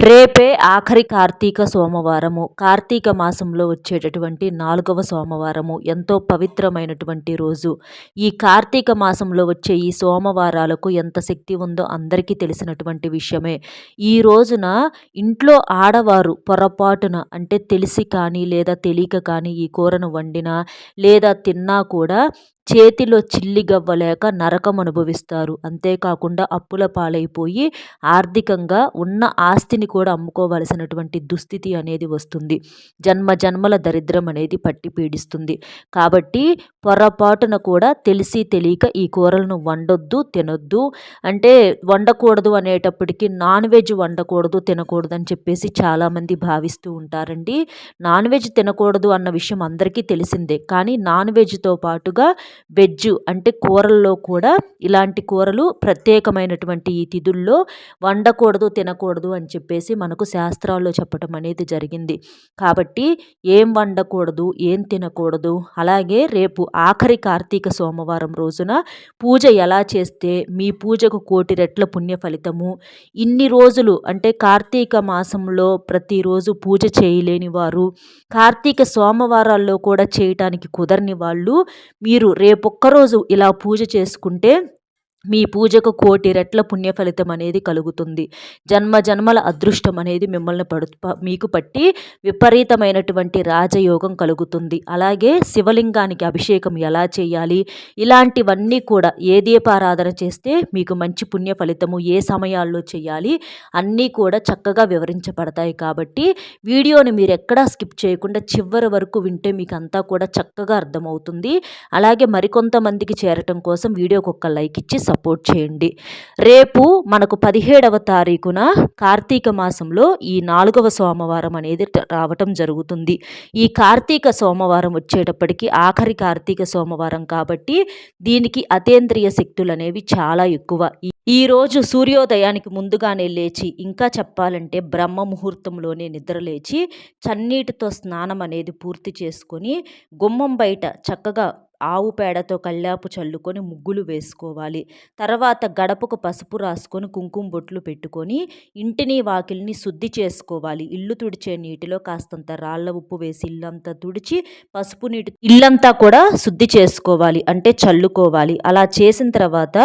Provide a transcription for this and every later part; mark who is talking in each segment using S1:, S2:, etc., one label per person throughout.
S1: రేపే ఆఖరి కార్తీక సోమవారము. కార్తీక మాసంలో వచ్చేటటువంటి నాలుగవ సోమవారము. ఎంతో పవిత్రమైనటువంటి రోజు. ఈ కార్తీక మాసంలో వచ్చే ఈ సోమవారాలకు ఎంత శక్తి ఉందో అందరికీ తెలిసినటువంటి విషయమే. ఈ రోజున ఇంట్లో ఆడవారు పొరపాటున అంటే తెలిసి కానీ లేదా తెలియక కానీ ఈ కూరను వండినా లేదా తిన్నా కూడా చేతిలో చిల్లిగవ్వలేక నరకం అనుభవిస్తారు. అంతేకాకుండా అప్పుల పాలైపోయి ఆర్థికంగా ఉన్న ఆస్తిని కూడా అమ్ముకోవలసినటువంటి దుస్థితి అనేది వస్తుంది. జన్మ జన్మల దరిద్రం అనేది పట్టి పీడిస్తుంది. కాబట్టి పొరపాటున కూడా తెలిసి తెలియక ఈ కూరలను వండొద్దు తినొద్దు. అంటే వండకూడదు అనేటప్పటికీ నాన్ వెజ్ వండకూడదు తినకూడదు అని చెప్పేసి చాలామంది భావిస్తూ ఉంటారండి. నాన్ వెజ్ తినకూడదు అన్న విషయం అందరికీ తెలిసిందే. కానీ నాన్ వెజ్తో పాటుగా వెజ్ అంటే కూరల్లో కూడా ఇలాంటి కూరలు ప్రత్యేకమైనటువంటి ఈ తిథుల్లో వండకూడదు తినకూడదు అని చెప్పేసి మనకు శాస్త్రాల్లో చెప్పటం అనేది జరిగింది. కాబట్టి ఏం వండకూడదు ఏం తినకూడదు అలాగే రేపు ఆఖరి కార్తీక సోమవారం రోజున పూజ ఎలా చేస్తే మీ పూజకు కోటి రెట్ల పుణ్య ఫలితము? ఇన్ని రోజులు అంటే కార్తీక మాసంలో ప్రతిరోజు పూజ చేయలేని వారు కార్తీక సోమవారాల్లో కూడా చేయటానికి కుదరని వాళ్ళు మీరు రేపొక్కరోజు ఇలా పూజ చేసుకుంటే మీ పూజకు కోటి రెట్ల పుణ్య ఫలితం అనేది కలుగుతుంది. జన్మ జన్మల అదృష్టం అనేది మిమ్మల్ని పడు మీకు పట్టి విపరీతమైనటువంటి రాజయోగం కలుగుతుంది. అలాగే శివలింగానికి అభిషేకం ఎలా చేయాలి ఇలాంటివన్నీ కూడా ఏ దీపారాధన చేస్తే మీకు మంచి పుణ్య ఫలితము ఏ సమయాల్లో చేయాలి అన్నీ కూడా చక్కగా వివరించబడతాయి కాబట్టి వీడియోని మీరు ఎక్కడా స్కిప్ చేయకుండా చివరి వరకు వింటే మీకు అంతా కూడా చక్కగా అర్థమవుతుంది. అలాగే మరికొంతమందికి చేరటం కోసం వీడియోకి ఒక లైక్ ఇచ్చి సపోర్ట్ చేయండి. రేపు మనకు పదిహేడవ తారీఖున కార్తీక మాసంలో ఈ నాలుగవ సోమవారం అనేది రావటం జరుగుతుంది. ఈ కార్తీక సోమవారం వచ్చేటప్పటికి ఆఖరి కార్తీక సోమవారం కాబట్టి దీనికి అతేంద్రియ శక్తులు అనేవి చాలా ఎక్కువ. ఈరోజు సూర్యోదయానికి ముందుగానే లేచి ఇంకా చెప్పాలంటే బ్రహ్మ ముహూర్తంలోనే నిద్ర లేచి చన్నీటితో స్నానం అనేది పూర్తి చేసుకొని గుమ్మం బయట చక్కగా ఆవు పేడతో కల్లాపు చల్లుకొని ముగ్గులు వేసుకోవాలి. తర్వాత గడపకు పసుపు రాసుకొని కుంకుమ బొట్లు పెట్టుకొని ఇంటిని వాకిల్ని శుద్ధి చేసుకోవాలి. ఇల్లు తుడిచే నీటిలో కాస్తంత రాళ్ళ ఉప్పు వేసి ఇల్లంతా తుడిచి పసుపు నీటి ఇల్లంతా కూడా శుద్ధి చేసుకోవాలి. అంటే చల్లుకోవాలి. అలా చేసిన తర్వాత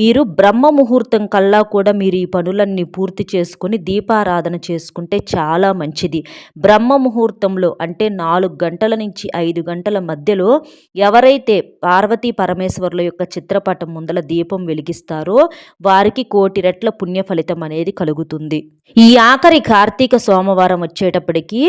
S1: మీరు బ్రహ్మ ముహూర్తం కల్లా కూడా మీరు ఈ పనులన్నీ పూర్తి చేసుకొని దీపారాధన చేసుకుంటే చాలా మంచిది. బ్రహ్మ ముహూర్తంలో అంటే నాలుగు గంటల నుంచి ఐదు గంటల మధ్యలో ఎవరైతే ఎవరైతే పార్వతీ పరమేశ్వరుల యొక్క చిత్రపటం ముందల దీపం వెలిగిస్తారో వారికి కోటి రెట్ల పుణ్య ఫలితం అనేది కలుగుతుంది. ఈ ఆఖరి కార్తీక సోమవారం వచ్చేటప్పటికి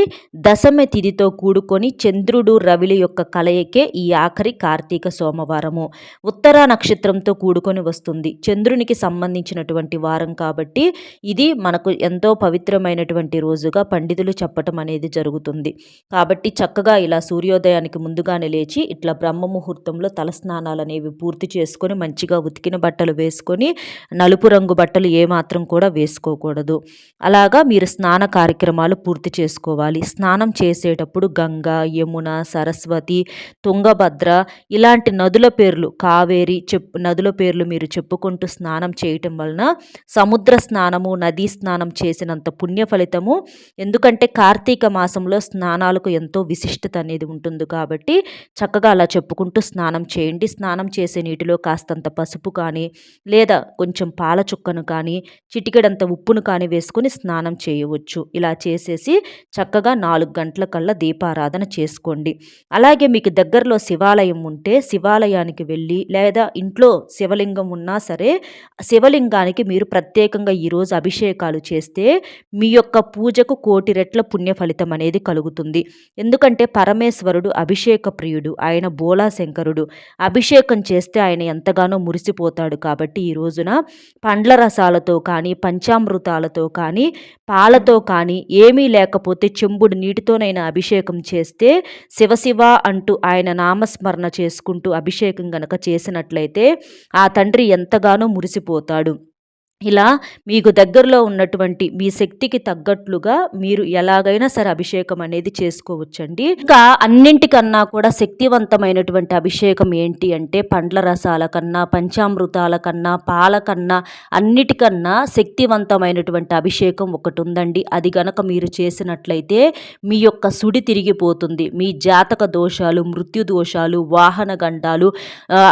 S1: దశమి తిథితో కూడుకొని చంద్రుడు రవిల యొక్క కలయికే ఈ ఆఖరి కార్తీక సోమవారము. ఉత్తర నక్షత్రంతో కూడుకొని వస్తుంది. చంద్రునికి సంబంధించినటువంటి వారం కాబట్టి ఇది మనకు ఎంతో పవిత్రమైనటువంటి రోజుగా పండితులు చెప్పటం అనేది జరుగుతుంది. కాబట్టి చక్కగా ఇలా సూర్యోదయానికి ముందుగానే లేచి ఇట్లా బ్రహ్మ ముహూర్తంలో తలస్నానాలు అనేవి పూర్తి చేసుకొని మంచిగా ఉతికిన బట్టలు వేసుకొని నలుపు రంగు బట్టలు ఏమాత్రం కూడా వేసుకోకూడదు. అలాగా మీరు స్నాన కార్యక్రమాలు పూర్తి చేసుకోవాలి. స్నానం చేసేటప్పుడు గంగా యమున సరస్వతి తుంగభద్ర ఇలాంటి నదుల పేర్లు కావేరి చెప్పు నదుల పేర్లు మీరు చెప్పుకుంటూ స్నానం చేయటం వలన సముద్ర స్నానము నదీ స్నానం చేసినంత పుణ్య ఫలితము. ఎందుకంటే కార్తీక మాసంలో స్నానాలకు ఎంతో విశిష్టత అనేది ఉంటుంది కాబట్టి చక్కగా అలా చెప్పుకుంటూ కలుపుకుంటూ స్నానం చేయండి. స్నానం చేసే నీటిలో కాస్తంత పసుపు కానీ లేదా కొంచెం పాల చుక్కను కానీ చిటికెడంత ఉప్పును కానీ వేసుకొని స్నానం చేయవచ్చు. ఇలా చేసేసి చక్కగా నాలుగు గంటల కల్లా దీపారాధన చేసుకోండి. అలాగే మీకు దగ్గరలో శివాలయం ఉంటే శివాలయానికి వెళ్ళి లేదా ఇంట్లో శివలింగం ఉన్నా సరే శివలింగానికి మీరు ప్రత్యేకంగా ఈరోజు అభిషేకాలు చేస్తే మీ యొక్క పూజకు కోటి రెట్ల పుణ్య ఫలితం అనేది కలుగుతుంది. ఎందుకంటే పరమేశ్వరుడు అభిషేక ప్రియుడు. ఆయన బోలా శంకరుడు అభిషేకం చేస్తే ఆయన ఎంతగానో మురిసిపోతాడు కాబట్టి ఈ రోజున పండ్ల రసాలతో కానీ పంచామృతాలతో కానీ పాలతో కానీ ఏమీ లేకపోతే చెంబుడు నీటితోనైనా అభిషేకం చేస్తే శివశివ అంటూ ఆయన నామస్మరణ చేసుకుంటూ అభిషేకం గనక చేసినట్లయితే ఆ తండ్రి ఎంతగానో మురిసిపోతాడు. ఇలా మీకు దగ్గరలో ఉన్నటువంటి మీ శక్తికి తగ్గట్లుగా మీరు ఎలాగైనా సరే అభిషేకం అనేది చేసుకోవచ్చండి. ఇంకా అన్నింటికన్నా కూడా శక్తివంతమైనటువంటి అభిషేకం ఏంటి అంటే పండ్ల రసాల కన్నా పంచామృతాల కన్నా పాల కన్నా అన్నిటికన్నా శక్తివంతమైనటువంటి అభిషేకం ఒకటి ఉందండి అది గనక మీరు చేసినట్లయితే మీ యొక్క సుడి తిరిగిపోతుంది. మీ జాతక దోషాలు మృత్యు దోషాలు వాహన గండాలు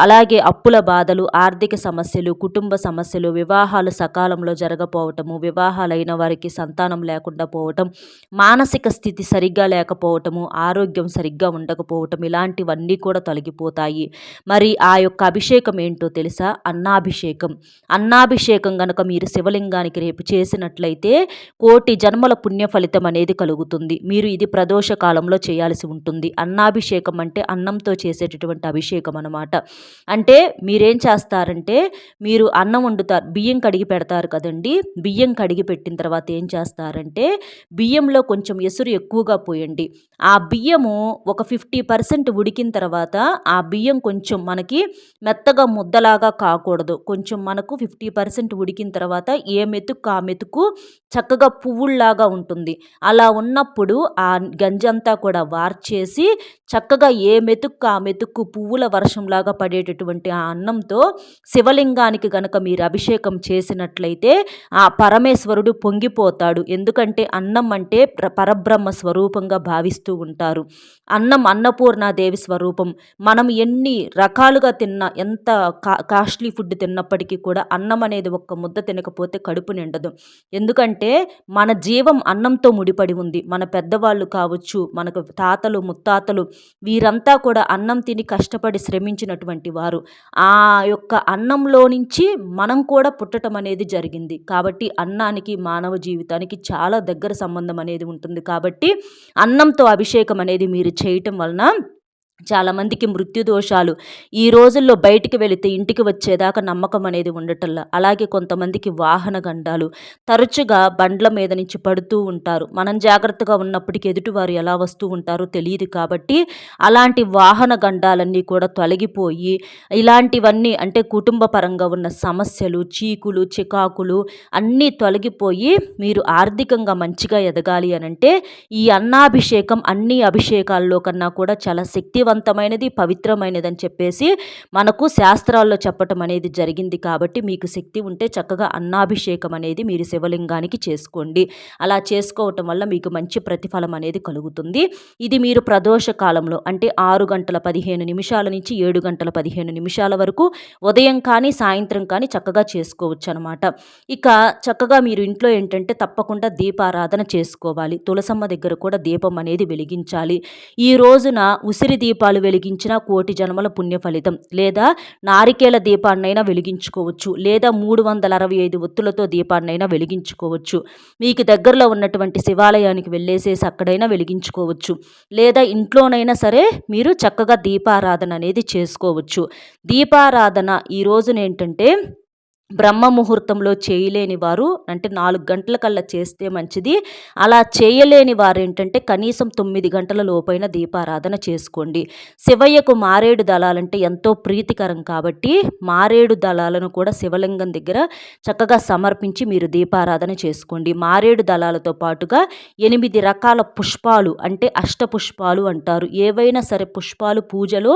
S1: అలాగే అప్పుల బాధలు ఆర్థిక సమస్యలు కుటుంబ సమస్యలు వివాహాలు సకాలంలో జరగపోవటము వివాహాలైన వారికి సంతానం లేకుండా పోవటం మానసిక స్థితి సరిగ్గా లేకపోవటము ఆరోగ్యం సరిగ్గా ఉండకపోవటం ఇలాంటివన్నీ కూడా తొలగిపోతాయి. మరి ఆ యొక్క అభిషేకం ఏంటో తెలుసా? అన్నాభిషేకం. అన్నాభిషేకం గనక మీరు శివలింగానికి రేపు చేసినట్లయితే కోటి జన్మల పుణ్య ఫలితం అనేది కలుగుతుంది. మీరు ఇది ప్రదోష కాలంలో చేయాల్సి ఉంటుంది. అన్నాభిషేకం అంటే అన్నంతో చేసేటటువంటి అభిషేకం అనమాట అంటే మీరేం చేస్తారంటే మీరు అన్నం వండుతారు బియ్యం కడిగి పెడతారు కదండి. బియ్యం కడిగి పెట్టిన తర్వాత ఏం చేస్తారంటే బియ్యంలో కొంచెం ఎసురు ఎక్కువగా పోయండి. ఆ బియ్యము ఒక ఫిఫ్టీ పర్సెంట్ ఉడికిన తర్వాత ఆ బియ్యం కొంచెం మనకి మెత్తగా ముద్దలాగా కాకూడదు. కొంచెం మనకు ఫిఫ్టీ పర్సెంట్ ఉడికిన తర్వాత ఏ మెతుకు ఆ మెతుకు చక్కగా పువ్వుల్లాగా ఉంటుంది. అలా ఉన్నప్పుడు ఆ గంజంతా కూడా వార్చేసి చక్కగా ఏ మెతుక్కు ఆ మెతుక్కు పువ్వుల వర్షంలాగా పడేటటువంటి ఆ అన్నంతో శివలింగానికి గనక మీరు అభిషేకం చేసి చేసినట్లయితే ఆ పరమేశ్వరుడు పొంగిపోతాడు. ఎందుకంటే అన్నం అంటే పరబ్రహ్మ స్వరూపంగా భావిస్తూ ఉంటారు. అన్నం అన్నపూర్ణాదేవి స్వరూపం. మనం ఎన్ని రకాలుగా తిన్నా ఎంత కా కాస్ట్లీ ఫుడ్ తిన్నప్పటికీ కూడా అన్నం అనేది ఒక్క ముద్ద తినకపోతే కడుపు నిండదు. ఎందుకంటే మన జీవం అన్నంతో ముడిపడి ఉంది. మన పెద్దవాళ్ళు కావచ్చు మనకు తాతలు ముత్తాతలు వీరంతా కూడా అన్నం తిని కష్టపడి శ్రమించినటువంటి వారు. ఆ యొక్క అన్నంలో నుంచి మనం కూడా పుట్టడం అనేది జరిగింది. కాబట్టి అన్నానికి మానవ జీవితానికి చాలా దగ్గర సంబంధం అనేది ఉంటుంది. కాబట్టి అన్నంతో అభిషేకం అనేది మీరు చేయటం వలన చాలామందికి మృత్యు దోషాలు. ఈ రోజుల్లో బయటికి వెళితే ఇంటికి వచ్చేదాకా నమ్మకం అనేది ఉండటంలా. అలాగే కొంతమందికి వాహన గండాలు. తరచుగా బండ్ల మీద నుంచి పడుతూ ఉంటారు. మనం జాగ్రత్తగా ఉన్నప్పటికీ ఎదుటివారు ఎలా వస్తూ ఉంటారో తెలియదు కాబట్టి అలాంటి వాహన గండాలన్నీ కూడా తొలగిపోయి ఇలాంటివన్నీ అంటే కుటుంబ పరంగా ఉన్న సమస్యలు చీకులు చికాకులు అన్నీ తొలగిపోయి మీరు ఆర్థికంగా మంచిగా ఎదగాలి అని అంటే ఈ అన్నాభిషేకం అన్ని అభిషేకాల్లో కన్నా కూడా చాలా శక్తివంత శక్తివంతమైనది పవిత్రమైనది అని చెప్పేసి మనకు శాస్త్రాల్లో చెప్పటం అనేది జరిగింది కాబట్టి మీకు శక్తి ఉంటే చక్కగా అన్నాభిషేకం అనేది మీరు శివలింగానికి చేసుకోండి. అలా చేసుకోవటం వల్ల మీకు మంచి ప్రతిఫలం అనేది కలుగుతుంది. ఇది మీరు ప్రదోష కాలంలో అంటే ఆరు గంటల పదిహేను నిమిషాల నుంచి ఏడు గంటల పదిహేను నిమిషాల వరకు ఉదయం కానీ సాయంత్రం కానీ చక్కగా చేసుకోవచ్చు అనమాట ఇక చక్కగా మీరు ఇంట్లో ఏంటంటే తప్పకుండా దీపారాధన చేసుకోవాలి. తులసమ్మ దగ్గర కూడా దీపం అనేది వెలిగించాలి. ఈ రోజున ఉసిరి దీపం దీపాలు వెలిగించిన కోటి జన్మల పుణ్య ఫలితం. లేదా నారికేల దీపాన్నైనా వెలిగించుకోవచ్చు. లేదా మూడు వందల అరవై ఐదు ఒత్తులతో దీపాన్నైనా వెలిగించుకోవచ్చు. మీకు దగ్గరలో ఉన్నటువంటి శివాలయానికి వెళ్ళేసేసి అక్కడైనా వెలిగించుకోవచ్చు. లేదా ఇంట్లోనైనా సరే మీరు చక్కగా దీపారాధన అనేది చేసుకోవచ్చు. దీపారాధన ఈ రోజున ఏంటంటే బ్రహ్మ ముహూర్తంలో చేయలేని వారు అంటే నాలుగు గంటల కల్లా చేస్తే మంచిది. అలా చేయలేని వారు ఏంటంటే కనీసం తొమ్మిది గంటల లోపైన దీపారాధన చేసుకోండి. శివయ్యకు మారేడు దళాలంటే ఎంతో ప్రీతికరం కాబట్టి మారేడు దళాలను కూడా శివలింగం దగ్గర చక్కగా సమర్పించి మీరు దీపారాధన చేసుకోండి. మారేడు దళాలతో పాటుగా ఎనిమిది రకాల పుష్పాలు అంటే అష్ట పుష్పాలు అంటారు. ఏవైనా సరే పుష్పాలు పూజలో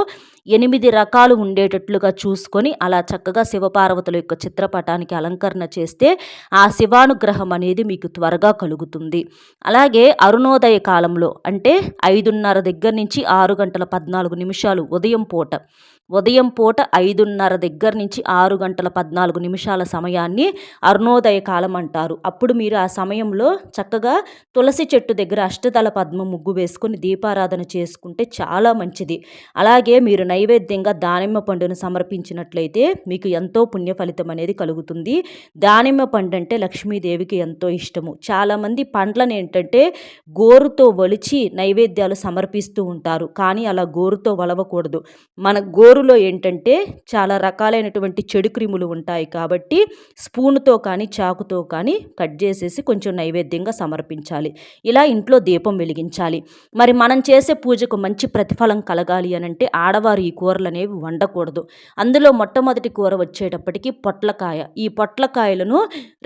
S1: ఎనిమిది రకాలు ఉండేటట్లుగా చూసుకొని అలా చక్కగా శివపార్వతుల యొక్క చిత్రపటానికి అలంకరణ చేస్తే ఆ శివానుగ్రహం అనేది మీకు త్వరగా కలుగుతుంది. అలాగే అరుణోదయ కాలంలో అంటే ఐదున్నర దగ్గర నుంచి ఆరు గంటల పద్నాలుగు నిమిషాలు ఉదయం పూట ఉదయం పూట ఐదున్నర దగ్గర నుంచి ఆరు గంటల పద్నాలుగు నిమిషాల సమయాన్ని అరుణోదయ కాలం అంటారు. అప్పుడు మీరు ఆ సమయంలో చక్కగా తులసి చెట్టు దగ్గర అష్టదళ పద్మ ముగ్గు వేసుకొని దీపారాధన చేసుకుంటే చాలా మంచిది. అలాగే మీరు నైవేద్యంగా దానిమ్మ పండును సమర్పించినట్లయితే మీకు ఎంతో పుణ్య ఫలితం అనేది కలుగుతుంది. దానిమ్మ పండు అంటే లక్ష్మీదేవికి ఎంతో ఇష్టము. చాలామంది పండ్లను ఏంటంటే గోరుతో ఒలిచి నైవేద్యాలు సమర్పిస్తూ ఉంటారు. కానీ అలా గోరుతో వలవకూడదు. మన గోరు గోరులో ఏంటంటే చాలా రకాలైనటువంటి చెడు క్రిములు ఉంటాయి కాబట్టి స్పూన్తో కానీ చాకుతో కానీ కట్ చేసేసి కొంచెం నైవేద్యంగా సమర్పించాలి. ఇలా ఇంట్లో దీపం వెలిగించాలి. మరి మనం చేసే పూజకు మంచి ప్రతిఫలం కలగాలి అని అంటే ఆడవారు ఈ కూరలు అనేవి వండకూడదు. అందులో మొట్టమొదటి కూర వచ్చేటప్పటికి పొట్లకాయ. ఈ పొట్లకాయలను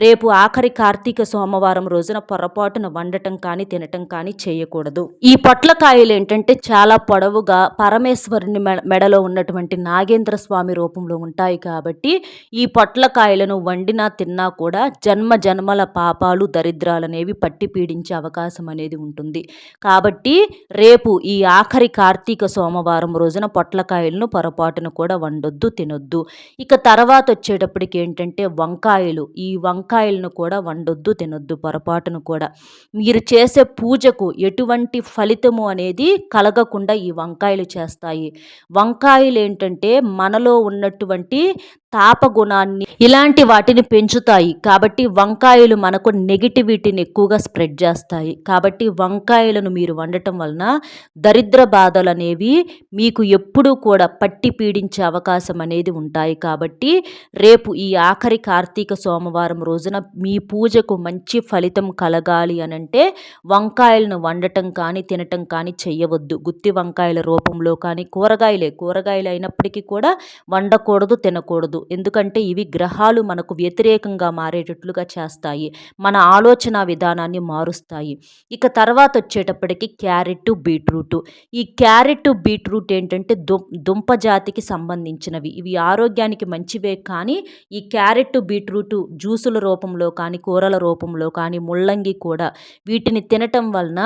S1: రేపు ఆఖరి కార్తీక సోమవారం రోజున పొరపాటున వండటం కానీ తినటం కానీ చేయకూడదు. ఈ పొట్లకాయలు ఏంటంటే చాలా పొడవుగా పరమేశ్వరుని మెడలో ఉన్నటువంటి నాగేంద్ర స్వామి రూపంలో ఉంటాయి కాబట్టి ఈ పొట్లకాయలను వండినా తిన్నా కూడా జన్మ జన్మల పాపాలు దరిద్రాలు అనేవి పట్టి పీడించే అవకాశం అనేది ఉంటుంది. కాబట్టి రేపు ఈ ఆఖరి కార్తీక సోమవారం రోజున పొట్లకాయలను పొరపాటున కూడా వండొద్దు తినొద్దు. ఇక తర్వాత వచ్చేటప్పటికి ఏంటంటే వంకాయలు ఈ వంకాయలను కూడా వండొద్దు తినొద్దు పొరపాటును కూడా. మీరు చేసే పూజకు ఎటువంటి ఫలితము అనేది కలగకుండా ఈ వంకాయలు చేస్తాయి. వంకాయలు ఏంటంటే మనలో ఉన్నటువంటి తాపగుణాన్ని ఇలాంటి వాటిని పెంచుతాయి. కాబట్టి వంకాయలు మనకు నెగిటివిటీని ఎక్కువగా స్ప్రెడ్ చేస్తాయి. కాబట్టి వంకాయలను మీరు వండటం వలన దరిద్ర బాధలు అనేవి మీకు ఎప్పుడూ కూడా పట్టి పీడించే అవకాశం అనేది ఉంటాయి. కాబట్టి రేపు ఈ ఆఖరి కార్తీక సోమవారం రోజున మీ పూజకు మంచి ఫలితం కలగాలి అని అంటే వంకాయలను వండటం కానీ తినటం కానీ చేయవద్దు గుత్తి వంకాయల రూపంలో కానీ కూరగాయలే కూరగాయలు అయినప్పటికీ కూడా వండకూడదు తినకూడదు. ఎందుకంటే ఇవి గ్రహాలు మనకు వ్యతిరేకంగా మారేటట్లుగా చేస్తాయి. మన ఆలోచన విధానాన్ని మారుస్తాయి. ఇక తర్వాత వచ్చేటప్పటికి క్యారెట్ బీట్రూట్. ఈ క్యారెట్ బీట్రూట్ ఏంటంటే దుంప జాతికి సంబంధించినవి. ఇవి ఆరోగ్యానికి మంచివే కానీ ఈ క్యారెట్ బీట్రూట్ జ్యూసుల రూపంలో కానీ కూరల రూపంలో కానీ ముల్లంగి కూడా వీటిని తినటం వలన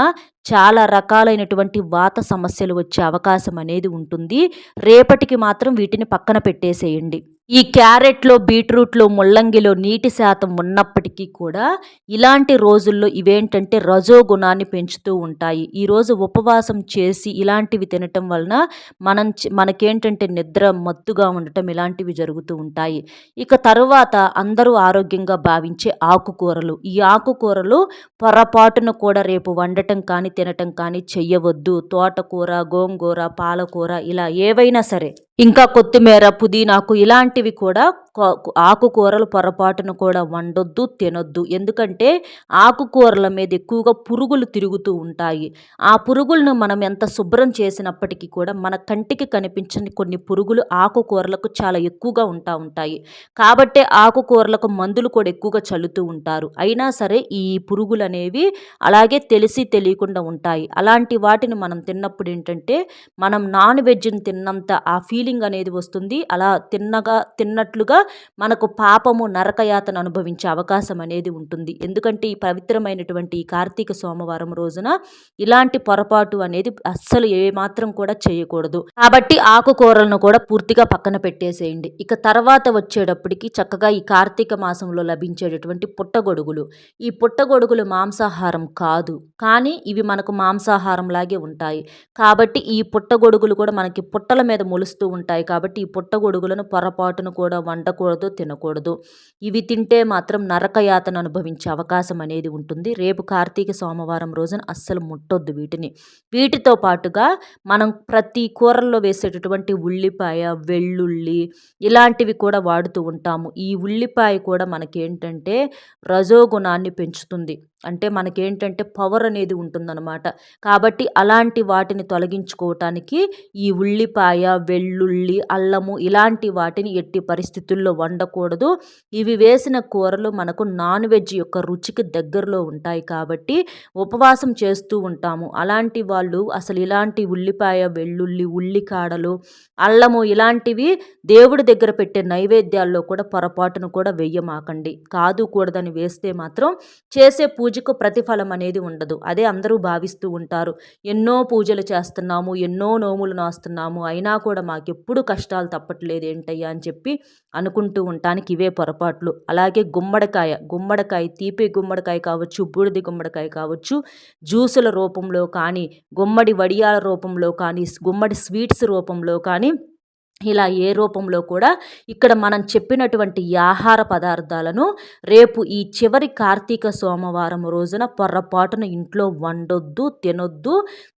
S1: చాలా రకాలైనటువంటి వాత సమస్యలు వచ్చే అవకాశం అనేది ఉంటుంది. రేపటి ఇప్పటికి మాత్రం వీటిని పక్కన పెట్టేసేయండి. ఈ క్యారెట్లో బీట్రూట్లో ముల్లంగిలో నీటి శాతం ఉన్నప్పటికీ కూడా ఇలాంటి రోజుల్లో ఇవేంటంటే రజో గుణాన్ని పెంచుతూ ఉంటాయి. ఈరోజు ఉపవాసం చేసి ఇలాంటివి తినటం వలన మనం మనకేంటంటే నిద్ర మత్తుగా ఉండటం ఇలాంటివి జరుగుతూ ఉంటాయి. ఇక తరువాత అందరూ ఆరోగ్యంగా భావించే ఆకుకూరలు. ఈ ఆకుకూరలు పొరపాటున కూడా రేపు వండటం కానీ తినటం కానీ చెయ్యవద్దు. తోటకూర గోంగూర పాలకూర ఇలా ఏవైనా సరే ఇంకా కొత్తిమీర పుదీనాకు ఇలాంటివి కూడా ఆకుకూరలు పొరపాటును కూడా వండొద్దు తినొద్దు. ఎందుకంటే ఆకుకూరల మీద ఎక్కువగా పురుగులు తిరుగుతూ ఉంటాయి. ఆ పురుగులను మనం ఎంత శుభ్రం చేసినప్పటికీ కూడా మన కంటికి కనిపించని కొన్ని పురుగులు ఆకుకూరలకు చాలా ఎక్కువగా ఉంటా ఉంటాయి. కాబట్టి ఆకుకూరలకు మందులు కూడా ఎక్కువగా చల్లుతూ ఉంటారు. అయినా సరే ఈ పురుగులు అనేవి అలాగే తెలిసి తెలియకుండా ఉంటాయి. అలాంటి వాటిని మనం తిన్నప్పుడు ఏంటంటే మనం నాన్ వెజ్ని తిన్నంత ఆ ఫీలింగ్ అనేది వస్తుంది. అలా తిన్నగా తిన్నట్లుగా మనకు పాపము నరకయాతను అనుభవించే అవకాశం అనేది ఉంటుంది. ఎందుకంటే ఈ పవిత్రమైనటువంటి ఈ కార్తీక సోమవారం రోజున ఇలాంటి పొరపాటు అనేది అస్సలు ఏమాత్రం కూడా చేయకూడదు. కాబట్టి ఆకుకూరలను కూడా పూర్తిగా పక్కన పెట్టేసేయండి. ఇక తర్వాత వచ్చేటప్పటికి చక్కగా ఈ కార్తీక మాసంలో లభించేటటువంటి పుట్టగొడుగులు. ఈ పుట్టగొడుగులు మాంసాహారం కాదు. కానీ ఇవి మనకు మాంసాహారం లాగే ఉంటాయి. కాబట్టి ఈ పుట్టగొడుగులు కూడా మనకి పుట్టల మీద మొలుస్తూ ఉంటాయి. కాబట్టి ఈ పుట్టగొడుగులను పొరపాటును కూడా వండ తినకూడదు తినకూడదు. ఇవి తింటే మాత్రం నరకయాతను అనుభవించే అవకాశం అనేది ఉంటుంది. రేపు కార్తీక సోమవారం రోజున అస్సలు ముట్టొద్దు వీటిని. వీటితో పాటుగా మనం ప్రతి కూరల్లో వేసేటటువంటి ఉల్లిపాయ వెల్లుల్లి ఇలాంటివి కూడా వాడుతూ ఉంటాము. ఈ ఉల్లిపాయ కూడా మనకేంటంటే రజోగుణాన్ని పెంచుతుంది. అంటే మనకేంటంటే పవర్ అనేది ఉంటుందన్నమాట. కాబట్టి అలాంటి వాటిని తొలగించుకోవటానికి ఈ ఉల్లిపాయ వెల్లుల్లి అల్లము ఇలాంటి వాటిని ఎట్టి పరిస్థితుల్లో వండకూడదు. ఇవి వేసిన కూరలు మనకు నాన్ వెజ్ యొక్క రుచికి దగ్గరలో ఉంటాయి కాబట్టి ఉపవాసం చేస్తూ ఉంటాము. అలాంటి వాళ్ళు అసలు ఇలాంటి ఉల్లిపాయ వెల్లుల్లి ఉల్లికాడలు అల్లము ఇలాంటివి దేవుడి దగ్గర పెట్టే నైవేద్యాల్లో కూడా పొరపాటును కూడా వెయ్యమాకండి. కాదు కూడదని వేస్తే మాత్రం చేసే పూజ పూజకు ప్రతిఫలం అనేది ఉండదు. అదే అందరూ భావిస్తూ ఉంటారు. ఎన్నో పూజలు చేస్తున్నాము ఎన్నో నోములు నాస్తున్నాము అయినా కూడా మాకెప్పుడు కష్టాలు తప్పట్లేదు ఏంటయ్యా అని చెప్పి అనుకుంటూ ఉండటానికి ఇవే పొరపాట్లు. అలాగే గుమ్మడికాయ గుమ్మడికాయ తీపి గుమ్మడికాయ కావచ్చు బూడిది గుమ్మడికాయ కావచ్చు జ్యూసుల రూపంలో కానీ గుమ్మడి వడియాల రూపంలో కానీ గుమ్మడి స్వీట్స్ రూపంలో కానీ ఇలా ఏ రూపంలో కూడా ఇక్కడ మనం చెప్పినటువంటి ఆహార పదార్థాలను రేపు ఈ చివరి కార్తీక సోమవారం రోజున పొర్రపాటున ఇంట్లో వండొద్దు తినొద్దు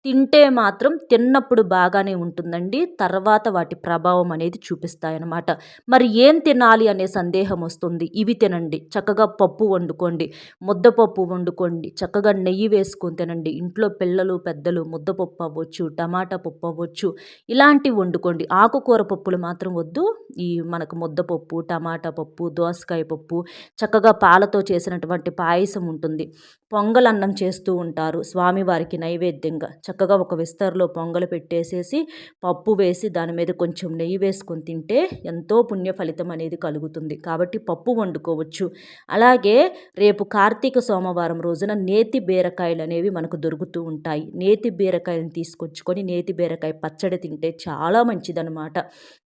S1: తింటే మాత్రం తిన్నప్పుడు బాగానే ఉంటుందండి. తర్వాత వాటి ప్రభావం అనేది చూపిస్తాయన్నమాట. మరి ఏం తినాలి అనే సందేహం వస్తుంది? ఇవి తినండి. చక్కగా పప్పు వండుకోండి. ముద్దపప్పు వండుకోండి. చక్కగా నెయ్యి వేసుకొని తినండి. ఇంట్లో పిల్లలు పెద్దలు ముద్దపప్పు అవ్వచ్చు టమాటా పప్పు అవ్వచ్చు ఇలాంటివి వండుకోండి. ఆకుకూర పప్పులు మాత్రం వద్దు. ఈ మనకు ముద్దపప్పు టమాటా పప్పు దోసకాయ పప్పు చక్కగా పాలతో చేసినటువంటి పాయసం ఉంటుంది. పొంగలన్నం చేస్తూ ఉంటారు. స్వామివారికి నైవేద్యంగా. చక్కగా ఒక విస్తర్లో పొంగలు పెట్టేసేసి పప్పు వేసి దాని మీద కొంచెం నెయ్యి వేసుకొని తింటే ఎంతో పుణ్య ఫలితం అనేది కలుగుతుంది. కాబట్టి పప్పు వండుకోవచ్చు. అలాగే రేపు కార్తీక సోమవారం రోజున నేతి బీరకాయలు అనేవి మనకు దొరుకుతూ ఉంటాయి. నేతి బీరకాయలను తీసుకొచ్చుకొని నేతి బీరకాయ పచ్చడి తింటే చాలా మంచిదనమాట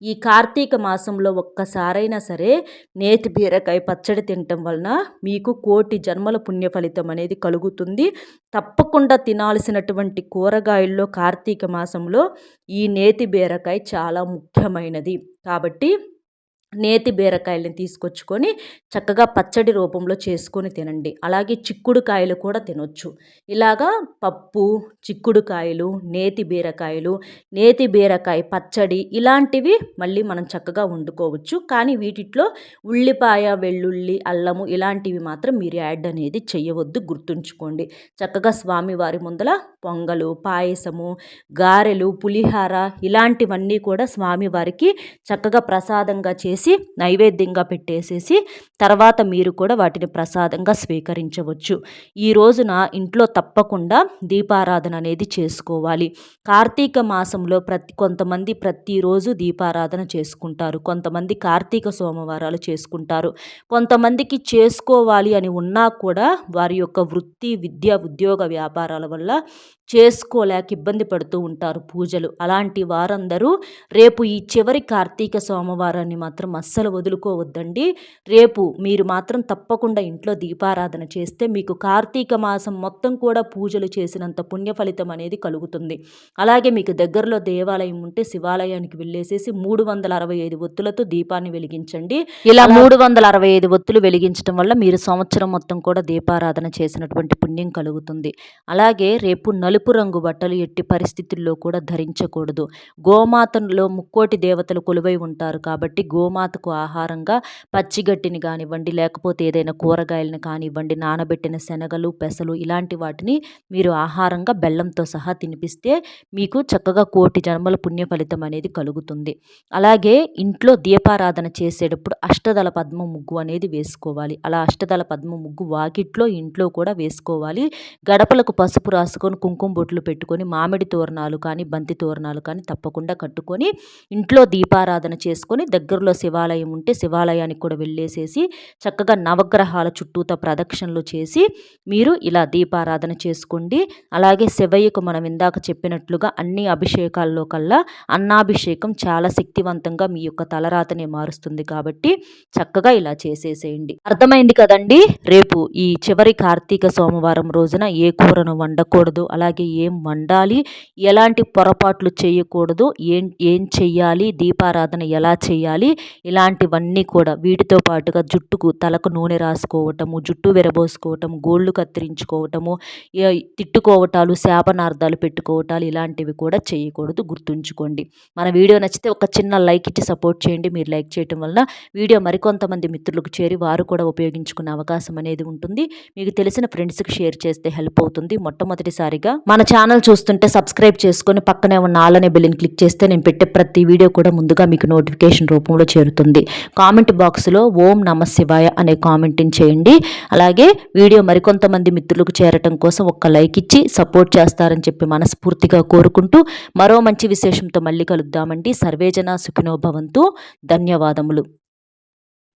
S1: ఈ కార్తీక మాసంలో ఒక్కసారైనా సరే నేతి బీరకాయ పచ్చడి తినటం వలన మీకు కోటి జన్మల పుణ్య ఫలితం అనేది అనేది కలుగుతుంది. తప్పకుండా తినాల్సినటువంటి కూరగాయల్లో కార్తీక మాసంలో ఈ నేతి బీరకాయ చాలా ముఖ్యమైనది. కాబట్టి నేతి బీరకాయలని తీసుకొచ్చుకొని చక్కగా పచ్చడి రూపంలో చేసుకొని తినండి. అలాగే చిక్కుడుకాయలు కూడా తినొచ్చు. ఇలాగా పప్పు చిక్కుడుకాయలు నేతి బీరకాయలు నేతి బీరకాయ పచ్చడి ఇలాంటివి మళ్ళీ మనం చక్కగా వండుకోవచ్చు. కానీ వీటిలో ఉల్లిపాయ వెల్లుల్లి అల్లము ఇలాంటివి మాత్రం మీరు యాడ్ అనేది చేయవద్దు గుర్తుంచుకోండి. చక్కగా స్వామివారి ముందల పొంగలు పాయసము గారెలు పులిహార ఇలాంటివన్నీ కూడా స్వామివారికి చక్కగా ప్రసాదంగా చేసి చేసి నైవేద్యంగా పెట్టేసేసి తర్వాత మీరు కూడా వాటిని ప్రసాదంగా స్వీకరించవచ్చు. ఈ రోజున ఇంట్లో తప్పకుండా దీపారాధన అనేది చేసుకోవాలి. కార్తీక మాసంలో ప్రతి కొంతమంది ప్రతిరోజు దీపారాధన చేసుకుంటారు. కొంతమంది కార్తీక సోమవారాలు చేసుకుంటారు. కొంతమందికి చేసుకోవాలి అని ఉన్నా కూడా వారి యొక్క వృత్తి విద్య ఉద్యోగ వ్యాపారాల వల్ల చేసుకోలేక ఇబ్బంది పడుతూ ఉంటారు పూజలు. అలాంటి వారందరూ రేపు ఈ చివరి కార్తీక సోమవారాన్ని మాత్రం అస్సలు వదులుకోవద్దండి. రేపు మీరు మాత్రం తప్పకుండా ఇంట్లో దీపారాధన చేస్తే మీకు కార్తీక మాసం మొత్తం కూడా పూజలు చేసినంత పుణ్య ఫలితం అనేది కలుగుతుంది. అలాగే మీకు దగ్గరలో దేవాలయం ఉంటే శివాలయానికి వెళ్ళేసేసి మూడు వందల అరవై ఐదు ఒత్తులతో దీపాన్ని వెలిగించండి. ఇలా మూడు వందల అరవై ఐదు ఒత్తులు వెలిగించడం వల్ల మీరు సంవత్సరం మొత్తం కూడా దీపారాధన చేసినటువంటి పుణ్యం కలుగుతుంది. అలాగే రేపు నలుపు నలుపు రంగు బట్టలు ఎట్టి పరిస్థితుల్లో కూడా ధరించకూడదు. గోమాతలో ముక్కోటి దేవతలు కొలువై ఉంటారు కాబట్టి గోమాతకు ఆహారంగా పచ్చిగట్టిని కానివ్వండి లేకపోతే ఏదైనా కూరగాయలను కానివ్వండి నానబెట్టిన శనగలు పెసలు ఇలాంటి వాటిని మీరు ఆహారంగా బెల్లంతో సహా తినిపిస్తే మీకు చక్కగా కోటి జన్మల పుణ్య ఫలితం అనేది కలుగుతుంది. అలాగే ఇంట్లో దీపారాధన చేసేటప్పుడు అష్టదళ పద్మ ముగ్గు అనేది వేసుకోవాలి. అలా అష్టదళ పద్మ ముగ్గు వాకిట్లో ఇంట్లో కూడా వేసుకోవాలి. గడపలకు పసుపు రాసుకొని కుంకుమ కుంకుమ బొట్లు పెట్టుకొని మామిడి తోరణాలు కానీ బంతి తోరణాలు కానీ తప్పకుండా కట్టుకొని ఇంట్లో దీపారాధన చేసుకొని దగ్గరలో శివాలయం ఉంటే శివాలయానికి కూడా వెళ్ళేసేసి చక్కగా నవగ్రహాల చుట్టూత ప్రదక్షిణలు చేసి మీరు ఇలా దీపారాధన చేసుకోండి. అలాగే శివయ్యకు మనం ఇందాక చెప్పినట్లుగా అన్ని అభిషేకాల్లో కల్లా అన్నాభిషేకం చాలా శక్తివంతంగా మీ యొక్క తలరాతనే మారుస్తుంది కాబట్టి చక్కగా ఇలా చేసేసేయండి. అర్థమైంది కదండి? రేపు ఈ చివరి కార్తీక సోమవారం రోజున ఏ కూరను వండకూడదు అలాగే అలాగే ఏం వండాలి? ఎలాంటి పొరపాట్లు చేయకూడదు? ఏం ఏం చెయ్యాలి? దీపారాధన ఎలా చేయాలి ఇలాంటివన్నీ కూడా వీటితో పాటుగా జుట్టుకు తలకు నూనె రాసుకోవటము జుట్టు విరబోసుకోవటం గోళ్ళు కత్తిరించుకోవటము తిట్టుకోవటాలు శాపనార్థాలు పెట్టుకోవటాలు ఇలాంటివి కూడా చేయకూడదు. గుర్తుంచుకోండి. మన వీడియో నచ్చితే ఒక చిన్న లైక్ ఇచ్చి సపోర్ట్ చేయండి. మీరు లైక్ చేయటం వలన వీడియో మరికొంతమంది మిత్రులకు చేరి వారు కూడా ఉపయోగించుకునే అవకాశం అనేది ఉంటుంది. మీకు తెలిసిన ఫ్రెండ్స్కి షేర్ చేస్తే హెల్ప్ అవుతుంది. మొట్టమొదటిసారిగా మన ఛానల్ చూస్తుంటే సబ్స్క్రైబ్ చేసుకొని పక్కనే ఉన్న ఆలనే బిల్లిని క్లిక్ చేస్తే నేను పెట్టే ప్రతి వీడియో కూడా ముందుగా మీకు నోటిఫికేషన్ రూపంలో చేరుతుంది. కామెంట్ బాక్స్లో ఓం నమ శివాయ అనే కామెంట్ని చేయండి. అలాగే వీడియో మరికొంతమంది మిత్రులకు చేరటం కోసం ఒక్క లైక్ ఇచ్చి సపోర్ట్ చేస్తారని చెప్పి మనస్ఫూర్తిగా కోరుకుంటూ మరో మంచి విశేషంతో మళ్ళీ కలుద్దామండి. సర్వేజన సుఖినోభవంతు ధన్యవాదములు.